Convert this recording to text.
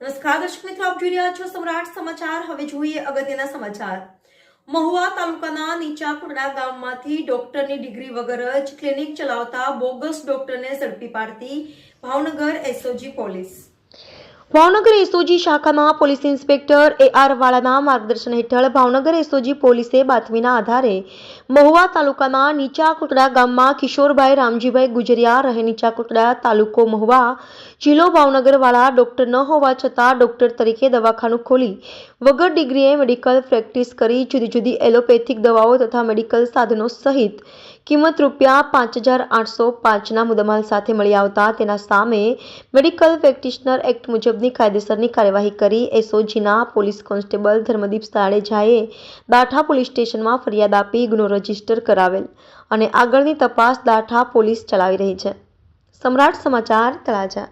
નમસ્કાર, દર્શક મિત્રો, આપ જોઈ રહ્યા છો સમ્રાટ સમાચાર. હવે જોઈએ અગત્યના સમાચાર. મહુવા તાલુકાના નીચા કુંડા ગામમાંથી ડોક્ટરની ડિગ્રી વગર જ ક્લિનિક ચલાવતા બોગસ ડોક્ટરને ઝડપી પાડતી Bhavnagar SOG police. Bhavnagar SOG શાખામાં પોલીસ ઇન્સ્પેક્ટર એ આર વાળાના માર્ગદર્શન હેઠળ ભાવનગર એસઓજી પોલીસે બાતમીના આધારે મહુવા તાલુકાના નીચા કુટડા ગામમાં કિશોરભાઈ રામજીભાઈ ગુજરિયા રહે નીચા તાલુકો મહુવા જિલ્લો ભાવનગર વાળા ડોક્ટર ન હોવા છતાં ડોક્ટર તરીકે દવાખાનું ખોલી વગર ડિગ્રીએ મેડિકલ પ્રેક્ટિસ કરી જુદી જુદી એલોપેથિક દવાઓ તથા મેડિકલ સાધનો સહિત કિંમત રૂપિયા પાંચ હજાર આઠસો પાંચના મુદ્દામાલ સાથે મળી આવતા તેના સામે મેડિકલ પ્રેક્ટિશનર એક્ટ મુજબની કાયદેસરની કાર્યવાહી કરી. એસઓજીના પોલીસ કોન્સ્ટેબલ ધર્મદીપ સાળેજાએ દાઠા પોલીસ સ્ટેશનમાં ફરિયાદ આપી ગુનો રજિસ્ટર કરાવેલ અને આગળની તપાસ દાઠા પોલીસ ચલાવી રહી છે. સમ્રાટ સમાચાર તળાજા.